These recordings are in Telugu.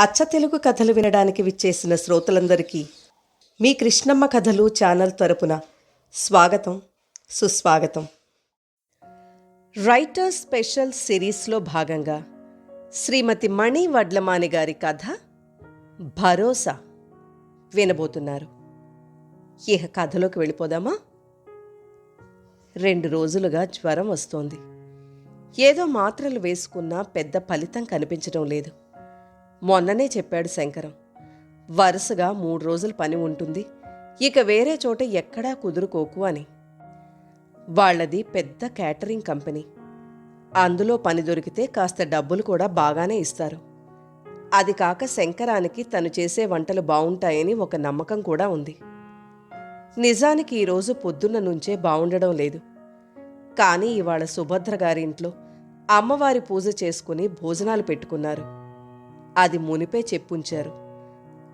అచ్చ తెలుగు కథలు వినడానికి విచ్చేసిన శ్రోతలందరికీ మీ కృష్ణమ్మ కథలు ఛానల్ తరపున స్వాగతం సుస్వాగతం. రైటర్ స్పెషల్ సిరీస్లో భాగంగా శ్రీమతి మణి వడ్లమాని గారి కథ భరోసా వినబోతున్నారు. ఇహ కథలోకి వెళ్ళిపోదామా? రెండు రోజులుగా జ్వరం వస్తోంది. ఏదో మాత్రలు వేసుకున్నా పెద్ద ఫలితం కనిపించడం లేదు. మొన్ననే చెప్పాడు శంకరం. వరుసగా మూడు రోజులు పని ఉంటుంది. ఇక వేరే చోట ఎక్కడా కుదురుకోకు అని. వాళ్ళది పెద్ద క్యాటరింగ్ కంపెనీ. అందులో పని దొరికితే కాస్త డబ్బులు కూడా బాగానే ఇస్తారు. అది కాక శంకరానికి తను చేసే వంటలు బావుంటాయని ఒక నమ్మకం కూడా ఉంది. నిజానికి ఈరోజు పొద్దున్న నుంచే బావుండడం లేదు. కానీ ఇవాళ సుభద్ర గారి ఇంట్లో అమ్మవారి పూజ చేసుకుని భోజనాలు పెట్టుకున్నారు. అది మునిపే చెప్పుంచారు.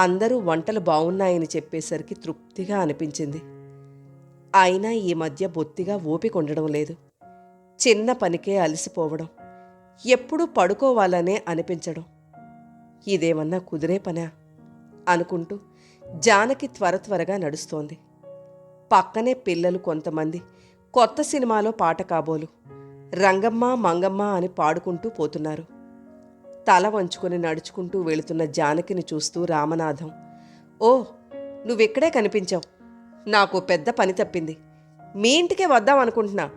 అందరూ వంటలు బాగున్నాయని చెప్పేసరికి తృప్తిగా అనిపించింది. అయినా ఈ మధ్య బొత్తిగా ఓపిక ఉండడం లేదు. చిన్న పనికే అలసిపోవడం ఎప్పుడూ పడుకోవాలనే అనిపించడం. ఇదేమన్నా కుదిరే పనా? అనుకుంటూ జానకి త్వర త్వరగా నడుస్తోంది. పక్కనే పిల్లలు కొంతమంది కొత్త సినిమాలో పాట కాబోలు రంగమ్మ మంగమ్మ అని పాడుకుంటూ పోతున్నారు. తల వంచుకొని నడుచుకుంటూ వెళుతున్న జానకిని చూస్తూ రామనాథం ఓ నువ్వెక్కడే కనిపించావు? నాకు పెద్ద పని తప్పింది. మీ ఇంటికే వద్దాం అనుకుంటున్నా.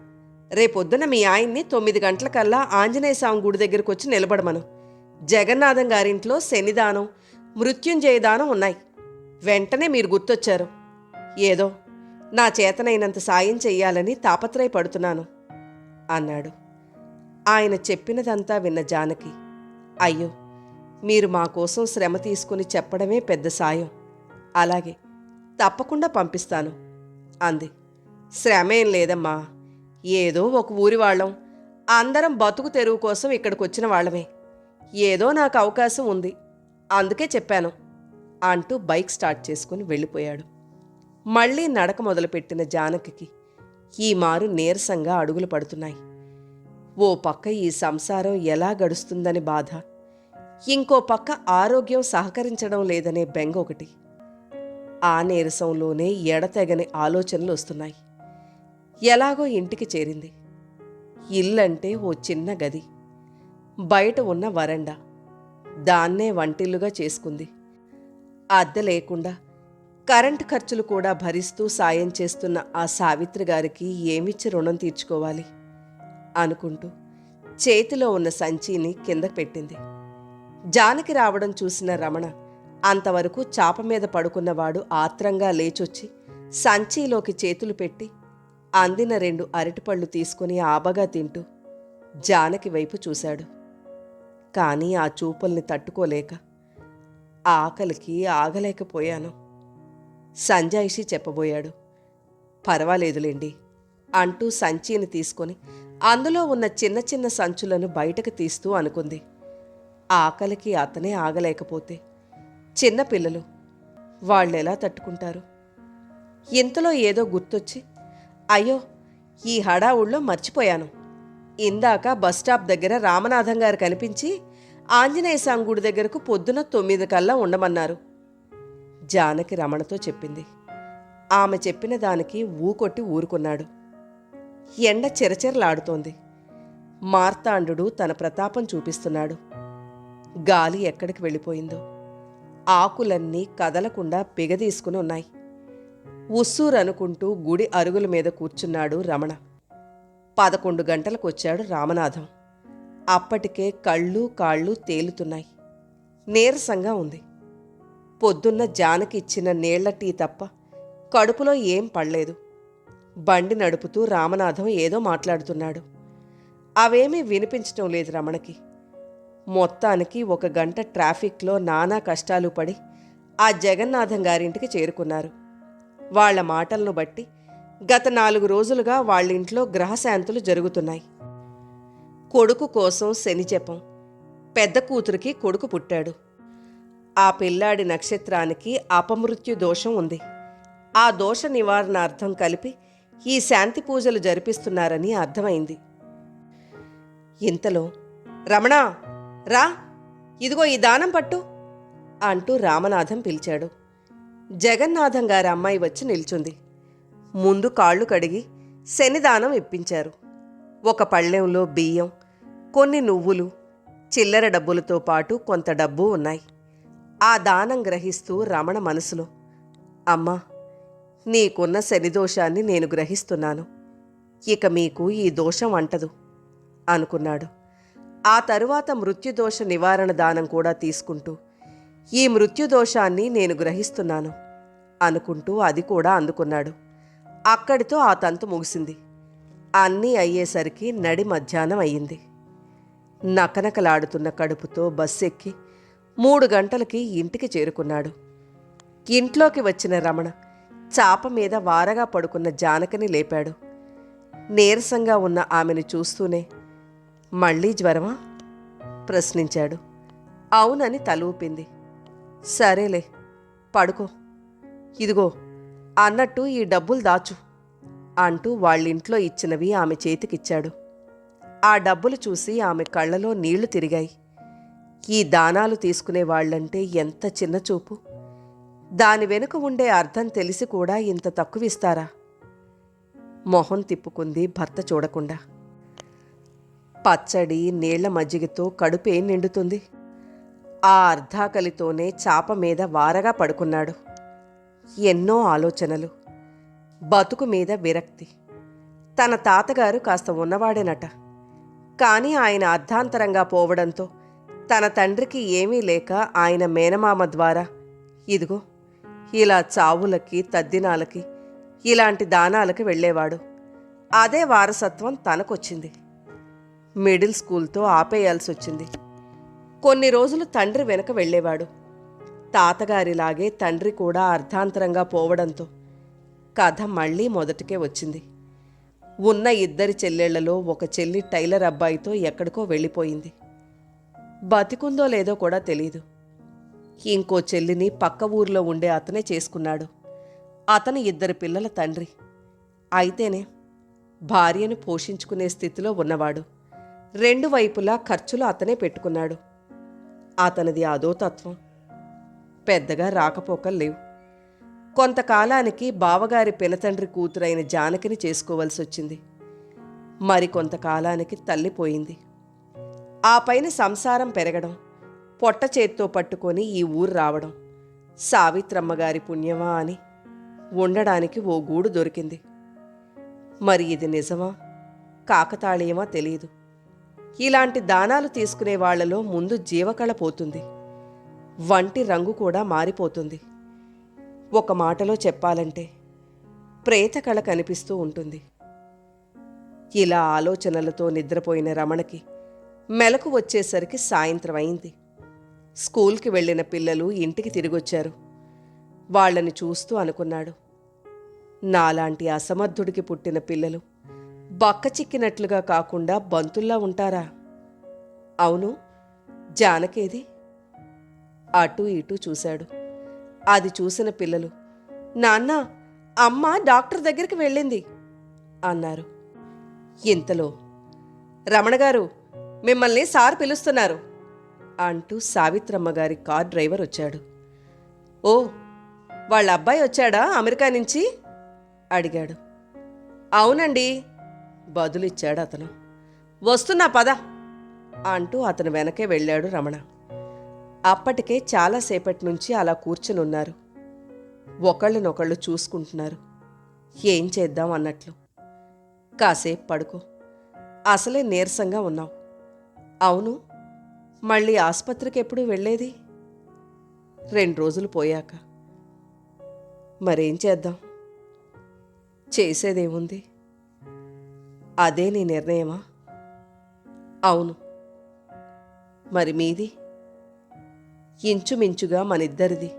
రేపొద్దున మీ ఆయన్ని తొమ్మిది గంటలకల్లా ఆంజనేయ స్వామి గుడి దగ్గరకు వచ్చి నిలబడమను. జగన్నాథం గారింట్లో శనిదానం మృత్యుంజయదానం ఉన్నాయి. వెంటనే మీరు గుర్తొచ్చారు. ఏదో నా చేతనైనంత సాయం చెయ్యాలని తాపత్రయపడుతున్నాను అన్నాడు. ఆయన చెప్పినదంతా విన్న జానకి అయ్యో మీరు మా కోసం శ్రమ తీసుకుని చెప్పడమే పెద్ద సాయం. అలాగే తప్పకుండా పంపిస్తాను అంది. శ్రమేం లేదమ్మా ఏదో ఒక ఊరి వాళ్ళం. అందరం బతుకు తెరువు కోసం ఇక్కడికి వచ్చిన వాళ్ళమే. ఏదో నాకు అవకాశం ఉంది అందుకే చెప్పాను అంటూ బైక్ స్టార్ట్ చేసుకుని వెళ్ళిపోయాడు. మళ్ళీ నడక మొదలుపెట్టిన జానకికి ఈ మారు నీరసంగా అడుగులు పడుతున్నాయి. ఓ పక్క ఈ సంసారం ఎలా గడుస్తుందని బాధ. ఇంకో పక్క ఆరోగ్యం సహకరించడం లేదనే బెంగ ఒకటి. ఆ నీరసంలోనే ఎడతెగని ఆలోచనలు వస్తున్నాయి. ఎలాగో ఇంటికి చేరింది. ఇల్లంటే ఓ చిన్న గది. బయట ఉన్న వరండా. దాన్నే వంటిల్లుగా చేసుకుంది. అద్దె లేకుండా కరెంటు ఖర్చులు కూడా భరిస్తూ సాయం చేస్తున్న ఆ సావిత్రి గారికి ఏమిచ్చి రుణం తీర్చుకోవాలి? అనుకుంటూ చేతిలో ఉన్న సంచిని కింద పెట్టింది. జానకి రావడం చూసిన రమణ అంతవరకు చాప మీద పడుకున్నవాడు ఆత్రంగా లేచొచ్చి సంచిలోకి చేతులు పెట్టి అందిన రెండు అరటిపళ్ళు తీసుకుని ఆబగా తింటూ జానకి వైపు చూశాడు. కానీ ఆ చూపుల్ని తట్టుకోలేక ఆకలికి ఆగలేకపోయాను. సంజాయిషి చెప్పబోయాడు. పర్వాలేదులేండి అంటూ సంచిని తీసుకొని అందులో ఉన్న చిన్న చిన్న సంచులను బయటకు తీస్తూ అనుకుంది. ఆకలికి అతనే ఆగలేకపోతే చిన్నపిల్లలు వాళ్ళెలా తట్టుకుంటారు? ఇంతలో ఏదో గుర్తొచ్చి అయ్యో ఈ హడావుళ్ళో మర్చిపోయాను. ఇందాక బస్ స్టాప్ దగ్గర రామనాథం గారు కనిపించి ఆంజనేయ స్వామి గుడి దగ్గరకు పొద్దున తొమ్మిది కల్లా ఉండమన్నారు. జానకి రమణతో చెప్పింది. ఆమె చెప్పిన దానికి ఊకొట్టి ఊరుకున్నాడు. ఎండ చెరచెరలాడుతోంది. మార్తాండు తన ప్రతాపం చూపిస్తున్నాడు. గాలి ఎక్కడికి వెళ్ళిపోయిందో. ఆకులన్నీ కదలకుండా బిగదీసుకుని ఉన్నాయి. ఉస్సూరనుకుంటూ గుడి అరుగుల మీద కూర్చున్నాడు రమణ. పదకొండు గంటలకు వచ్చాడు రామనాథం. అప్పటికే కళ్ళు కాళ్ళు తేలుతున్నాయి. నీరసంగా ఉంది. పొద్దున్న జానకి ఇచ్చిన నీళ్ళ టీ తప్ప కడుపులో ఏం పడలేదు. బండి నడుపుతూ రామనాథం ఏదో మాట్లాడుతున్నాడు. అవేమీ వినిపించటం లేదు రమణకి. మొత్తానికి ఒక గంట ట్రాఫిక్లో నానా కష్టాలు పడి ఆ జగన్నాథం గారింటికి చేరుకున్నారు. వాళ్ళ మాటలను బట్టి గత నాలుగు రోజులుగా వాళ్ళింట్లో గ్రహశాంతులు జరుగుతున్నాయి. కొడుకు కోసం శని పెద్ద కూతురికి కొడుకు పుట్టాడు. ఆ పిల్లాడి నక్షత్రానికి అపమృత్యు దోషం ఉంది. ఆ దోష నివారణార్థం కలిపి ఈ శాంతి పూజలు జరిపిస్తున్నారని అర్థమైంది. ఇంతలో రమణ రా ఇదిగో ఈ దానం పట్టు అంటూ రామనాథం పిలిచాడు. జగన్నాథం గారి అమ్మాయి వచ్చి నిల్చుంది. ముందు కాళ్ళు కడిగి శనిదానం ఇప్పించారు. ఒక పళ్ళెంలో బియ్యం కొన్ని నువ్వులు చిల్లర డబ్బులతో పాటు కొంత డబ్బు ఉన్నాయి. ఆ దానం గ్రహిస్తూ రమణ మనసులో అమ్మా నీకున్న శనిదోషాన్ని నేను గ్రహిస్తున్నాను. ఇక మీకు ఈ దోషం అంటదు అనుకున్నాడు. ఆ తరువాత మృత్యుదోష నివారణ దానం కూడా తీసుకుంటూ ఈ మృత్యుదోషాన్ని నేను గ్రహిస్తున్నాను అనుకుంటూ అది కూడా అందుకున్నాడు. అక్కడితో ఆ తంతు ముగిసింది. అన్నీ అయ్యేసరికి నడి మధ్యాహ్నం అయ్యింది. నకనకలాడుతున్న కడుపుతో బస్సు ఎక్కి మూడు గంటలకి ఇంటికి చేరుకున్నాడు. ఇంట్లోకి వచ్చిన రమణ చాప మీద వారగా పడుకున్న జానకిని లేపాడు. నీరసంగా ఉన్న ఆమెను చూస్తూనే మళ్ళీ జ్వరమా? ప్రశ్నించాడు. అవునని తలూపింది సరేలే పడుకో. ఇదిగో అన్నట్టు ఈ డబ్బులు దాచు అంటూ వాళ్ళింట్లో ఇచ్చినవి ఆమె చేతికిచ్చాడు. ఆ డబ్బులు చూసి ఆమె కళ్ళలో నీళ్ళు తిరిగాయి. ఈ దానాలు తీసుకునే వాళ్ళంటే ఎంత చిన్న చూపు దాని వెనుక ఉండే అర్థం తెలిసి కూడా ఇంత తక్కువిస్తారా? మొహం తిప్పుకుంది భర్త చూడకుండా. పచ్చడి నీళ్ళ మజ్జిగతో కడుపే నిండుతుంది. ఆ అర్ధాకలితోనే చాప మీద వారగా పడుకున్నాడు. ఎన్నో ఆలోచనలు. బతుకు మీద విరక్తి. తన తాతగారు కాస్త ఉన్నవాడేనట. కానీ ఆయన అర్ధాంతరంగా పోవడంతో తన తండ్రికి ఏమీ లేక ఆయన మేనమామ ద్వారా ఇదిగో ఇలా చావులకి తద్దినాలకి ఇలాంటి దానాలకి వెళ్ళేవాడు. అదే వారసత్వం తనకొచ్చింది. మిడిల్ స్కూల్తో ఆపేయాల్సి వచ్చింది కొన్ని రోజులు తండ్రి వెనక వెళ్ళేవాడు. తాతగారిలాగే తండ్రి కూడా అర్ధాంతరంగా పోవడంతో కథ మళ్ళీ మొదటికే వచ్చింది. ఉన్న ఇద్దరి చెల్లెళ్ళలో ఒక చెల్లి టైలర్ అబ్బాయితో ఎక్కడికో వెళ్ళిపోయింది. బతికుందో లేదో కూడా తెలీదు. ఇంకో చెల్లిని పక్క ఊర్లో ఉండే అతనే చేసుకున్నాడు. అతను ఇద్దరు పిల్లల తండ్రి. అయితేనే భార్యను పోషించుకునే స్థితిలో ఉన్నవాడు. రెండు వైపులా ఖర్చులు అతనే పెట్టుకున్నాడు. అతనిది అదో తత్వం. పెద్దగా రాకపోకలు లేవు. కొంతకాలానికి బావగారి పినతండ్రి కూతురైన జానకిని చేసుకోవలసి వచ్చింది. మరి కొంతకాలానికి తల్లిపోయింది ఆ పైన సంసారం పెరగడం పొట్ట చేత్తో పట్టుకొని ఈ ఊరు రావడం. సావిత్రమ్మగారి పుణ్యమా అని ఉండడానికి ఓ గూడు దొరికింది. మరి ఇది నిజమా? కాకతాళీయమా తెలియదు ఇలాంటి దానాలు తీసుకునే వాళ్ళలో ముందు జీవకళ పోతుంది. వంటి రంగు కూడా మారిపోతుంది. ఒక మాటలో చెప్పాలంటే ప్రేతకళ కనిపిస్తూ ఉంటుంది. ఇలా ఆలోచనలతో నిద్రపోయిన రమణకి మెలకు వచ్చేసరికి సాయంత్రం అయింది. స్కూల్కి వెళ్ళిన పిల్లలు ఇంటికి తిరిగొచ్చారు. వాళ్ళని చూస్తూ అనుకున్నాడు. నాలాంటి అసమర్థుడికి పుట్టిన పిల్లలు బక్క చిక్కినట్లుగా కాకుండా బంతుల్లా ఉంటారా? అవును జానకేది? అటూ ఇటూ చూశాడు. అది చూసిన పిల్లలు నాన్న అమ్మ డాక్టర్ దగ్గరికి వెళ్ళింది అన్నారు. ఇంతలో రమణ గారు మిమ్మల్ని సార్ పిలుస్తున్నారు. అంటూ సావిత్రమ్మ గారి కార్ డ్రైవర్ వచ్చాడు. ఓ వాళ్ళ అబ్బాయి వచ్చాడా అమెరికా నుంచి? అడిగాడు. అవునండి. బదులిచ్చాడు అతను. వస్తున్నా పద. అంటూ అతను వెనకే వెళ్ళాడు రమణ. అప్పటికే చాలాసేపటి నుంచి అలా కూర్చునున్నారు. ఒకళ్ళనొకళ్ళు చూసుకుంటున్నారు. ఏం చేద్దాం? అన్నట్లు. కాసేపు పడుకో. అసలే నీరసంగా ఉన్నావు. అవును. మళ్ళీ ఆసుపత్రికి ఎప్పుడు వెళ్ళేది? రెండు రోజులు పోయాక. మరేం చేద్దాం? చేసేదేముంది? అదే నీ నిర్ణయమా? అవును. మరి మీది? ఇంచుమించుగా మనిద్దరిది.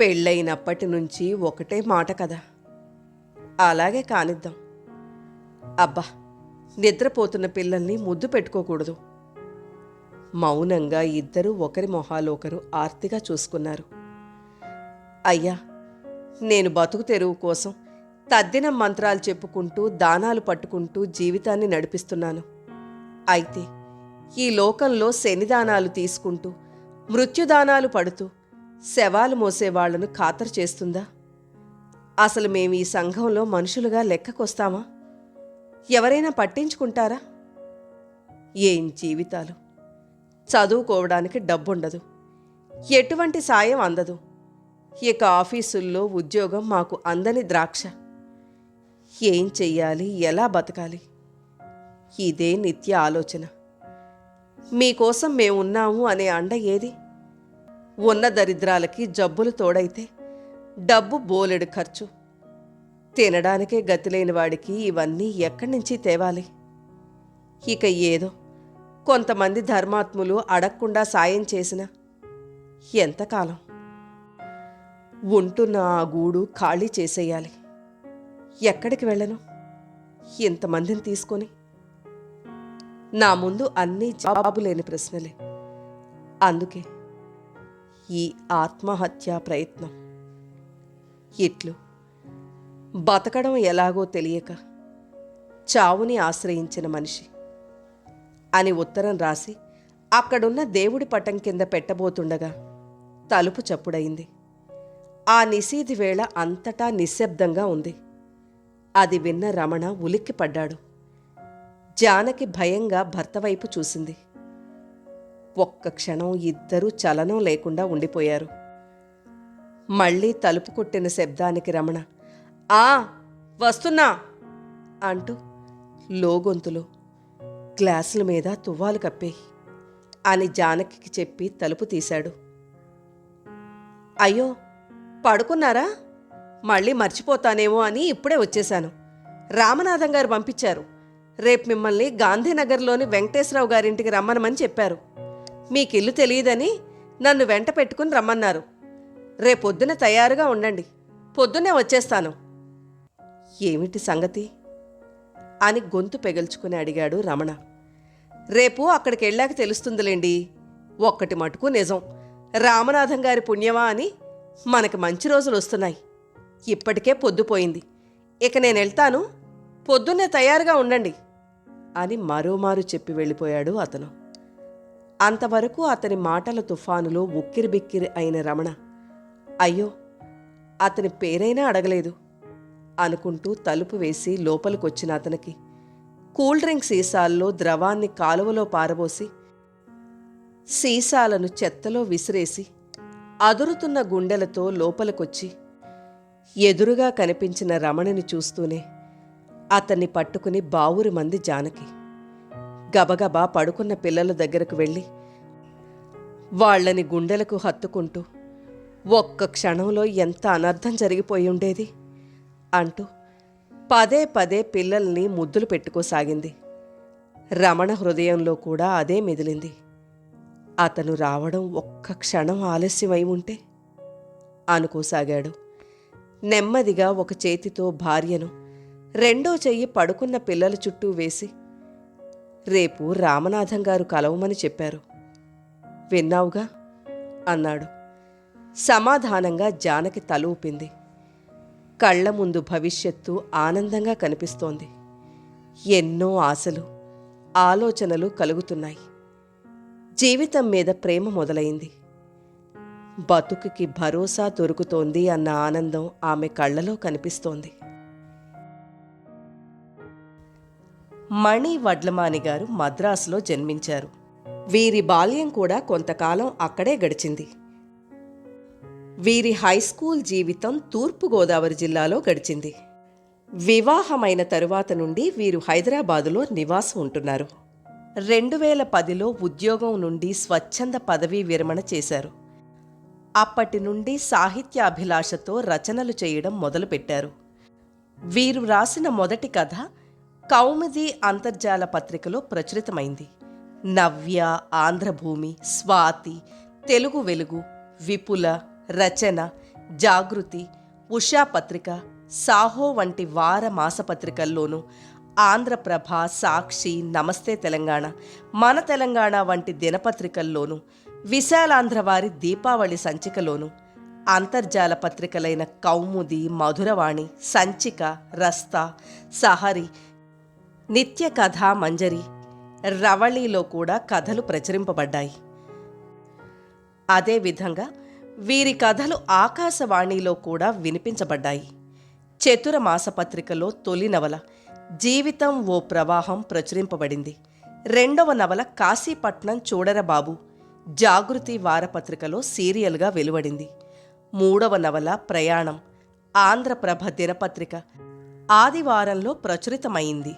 పెళ్ళైనప్పటి నుంచి ఒకటే మాట కదా. అలాగే కానిద్దాం. అబ్బా నిద్రపోతున్న పిల్లల్ని ముద్దు పెట్టుకోకూడదు. మౌనంగా ఇద్దరూ ఒకరి మొహాలొకరు ఆర్తిగా చూసుకున్నారు. అయ్యా నేను బతుకు తెరువు కోసం తద్దినం మంత్రాలు చెప్పుకుంటూ దానాలు పట్టుకుంటూ జీవితాన్ని నడిపిస్తున్నాను. అయితే ఈ లోకంలో శనిదానాలు తీసుకుంటూ మృత్యుదానాలు పడుతూ శవాలు మోసేవాళ్ళను ఖాతరు చేస్తుందా? అసలు మేము ఈ సంఘంలో మనుషులుగా లెక్కకొస్తామా? ఎవరైనా పట్టించుకుంటారా? ఏం జీవితాలు? చదువుకోవడానికి డబ్బుండదు. ఎటువంటి సాయం అందదు. ఇక ఆఫీసుల్లో ఉద్యోగం మాకు అందని ద్రాక్ష. ఏం చెయ్యాలి? ఎలా బతకాలి? ఇదే నిత్య ఆలోచన. మీకోసం మేమున్నాము అనే అండ ఏది? ఉన్న దరిద్రాలకి జబ్బులు తోడైతే డబ్బు బోలెడు ఖర్చు. తినడానికే గతిలేని వాడికి ఇవన్నీ ఎక్కడి నుంచి తేవాలి? ఇక ఏదో కొంతమంది ధర్మాత్ములు అడగకుండా సాయం చేసిన ఎంతకాలం? ఉంటున్న ఆ గూడు ఖాళీ చేసేయాలి. ఎక్కడికి వెళ్ళను? ఇంతమందిని తీసుకొని? నా ముందు అన్నీ జవాబు లేని ప్రశ్నలే. అందుకే ఈ ఆత్మహత్యా ప్రయత్నం. ఇట్లు బతకడం ఎలాగో తెలియక చావుని ఆశ్రయించిన మనిషి అని ఉత్తరం రాసి అక్కడున్న దేవుడి పటం కింద పెట్టబోతుండగా తలుపు చప్పుడయింది. ఆ నిశీధి వేళ అంతటా నిశ్శబ్దంగా ఉంది. అది విన్న రమణ ఉలిక్కిపడ్డాడు. జానకి భయంగా భర్త వైపు చూసింది. ఒక్క క్షణం ఇద్దరూ చలనం లేకుండా ఉండిపోయారు. మళ్ళీ తలుపు కొట్టిన శబ్దానికి రమణ ఆ వస్తున్నా అంటూ లోగొంతులో గ్లాసుల మీద తువ్వాలు కప్పేయి అని జానకికి చెప్పి తలుపు తీశాడు. అయ్యో పడుకున్నారా? మళ్ళీ మర్చిపోతానేమో అని ఇప్పుడే వచ్చేశాను. రామనాథం గారు పంపించారు. రేపు మిమ్మల్ని గాంధీనగర్లోని వెంకటేశ్వరరావు గారింటికి రమ్మనమని చెప్పారు. మీకు ఇల్లు తెలియదని నన్ను వెంట పెట్టుకుని రమ్మన్నారు. రేపొద్దున తయారుగా ఉండండి. పొద్దున్నే వచ్చేస్తాను. ఏమిటి సంగతి? అని గొంతు పెగల్చుకుని అడిగాడు రమణ. రేపు అక్కడికి వెళ్ళాక తెలుస్తుందిలేండి. ఒక్కటి మటుకు నిజం. రామనాథం గారి పుణ్యమా అని మనకి మంచి రోజులు వస్తున్నాయి. ఇప్పటికే పొద్దుపోయింది ఇక నేను వెళ్తాను. పొద్దున్నే తయారుగా ఉండండి అని మరోమారు చెప్పి వెళ్ళిపోయాడు అతను. అంతవరకు అతని మాటల తుఫానులో ఉక్కిరిబిక్కిరి అయిన రమణ. అయ్యో అతని పేరైనా అడగలేదు. అనుకుంటూ తలుపు వేసి లోపలికొచ్చిన అతనికి. కూల్ డ్రింక్ సీసాల్లో ద్రవాన్ని కాలువలో పారబోసి సీసాలను చెత్తలో విసిరేసి అదురుతున్న గుండెలతో లోపలికొచ్చి ఎదురుగా కనిపించిన రమణిని చూస్తూనే అతన్ని పట్టుకుని బావురి మంది జానకి గబగబా పడుకున్న పిల్లల దగ్గరకు వెళ్ళి వాళ్ళని గుండెలకు హత్తుకుంటూ ఒక్క క్షణంలో ఎంత అనర్థం జరిగిపోయి ఉండేది? అంటూ పదే పదే పిల్లల్ని ముద్దులు పెట్టుకోసాగింది. రమణ హృదయంలో కూడా అదే మెదిలింది. అతను రావడం ఒక్క క్షణం ఆలస్యమై ఉంటే అనుకోసాగాడు. నెమ్మదిగా ఒక చేతితో భార్యను రెండో చెయ్యి పడుకున్న పిల్లల చుట్టూ వేసి రేపు రామనాథం గారు కలవమని చెప్పారు. విన్నావుగా? అన్నాడు. సమాధానంగా జానకి తల ఊపింది కళ్ళ ముందు భవిష్యత్తు ఆనందంగా కనిపిస్తోంది. ఎన్నో ఆశలు ఆలోచనలు కలుగుతున్నాయి. జీవితం మీద ప్రేమ మొదలైంది. బతుకుకి భరోసా దొరుకుతోంది అన్న ఆనందం ఆమె కళ్ళలో కనిపిస్తోంది. మణి వడ్లమాని గారు మద్రాసులో జన్మించారు. వీరి బాల్యం కూడా కొంతకాలం అక్కడే గడిచింది. వీరి హై స్కూల్ జీవితం తూర్పుగోదావరి జిల్లాలో గడిచింది. వివాహమైన తరువాత నుండి వీరు హైదరాబాదులో నివాసం ఉంటున్నారు. రెండు వేల పదిలో ఉద్యోగం నుండి స్వచ్ఛంద పదవీ విరమణ చేశారు. అప్పటి నుండి సాహిత్యాభిలాషతో రచనలు చేయడం మొదలుపెట్టారు. వీరు రాసిన మొదటి కథ కౌముది అంతర్జాల పత్రికలో ప్రచురితమైంది. నవ్య ఆంధ్రభూమి స్వాతి తెలుగు వెలుగు విపుల రచన జాగృతి ఉషా పత్రిక సాహో వంటి వార మాసపత్రికల్లోనూ ఆంధ్రప్రభ సాక్షి నమస్తే తెలంగాణ మన తెలంగాణ వంటి దినపత్రికల్లోనూ విశాలాంధ్ర వారి దీపావళి సంచికలోనూ అంతర్జాల పత్రికలైన కౌముది మధురవాణి సంచిక రస్తా సహరి నిత్య కథా మంజరి రవళిలో కూడా కథలు ప్రచురింపబడ్డాయి. అదేవిధంగా వీరి కథలు ఆకాశవాణిలో కూడా వినిపించబడ్డాయి. చతుర మాసపత్రికలో తొలి నవల జీవితం ఓ ప్రవాహం ప్రచురింపబడింది. రెండవ నవల కాశీపట్నం చూడరబాబు జాగృతి వారపత్రికలో సీరియల్గా వెలువడింది. మూడవ నవల ప్రయాణం ఆంధ్రప్రభ దినపత్రిక ఆదివారంలో ప్రచురితమైంది.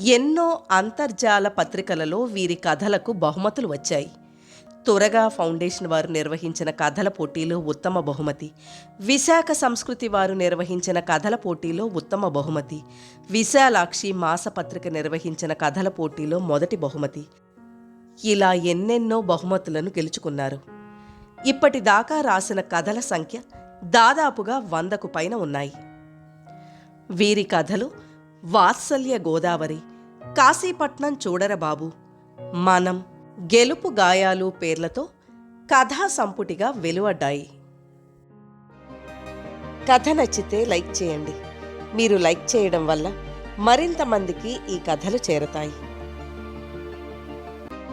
ఎన్నో అంతర్జాల పత్రికలలో వీరి కథలకు బహుమతులు వచ్చాయి. త్వరగా ఫౌండేషన్ వారు నిర్వహించిన కథల పోటీలో ఉత్తమ బహుమతి. విశాఖ సంస్కృతి వారు నిర్వహించిన కథల పోటీలో ఉత్తమ బహుమతి. విశాలాక్షి మాసపత్రిక నిర్వహించిన కథల పోటీలో మొదటి బహుమతి. ఇలా ఎన్నెన్నో బహుమతులను గెలుచుకున్నారు. ఇప్పటిదాకా రాసిన కథల సంఖ్య దాదాపుగా వందకు పైన ఉన్నాయి. వీరి కథలు వాత్సల్య గోదావరి కాశీపట్నం చూడరబాబు మనం గెలుపు గాయాలు పేర్లతో కథా సంపుటిగా వెలువడ్డాయి. కథ నచ్చితే లైక్ చేయండి. మీరు లైక్ చేయడం వల్ల మరింత మందికి ఈ కథలు చేరతాయి.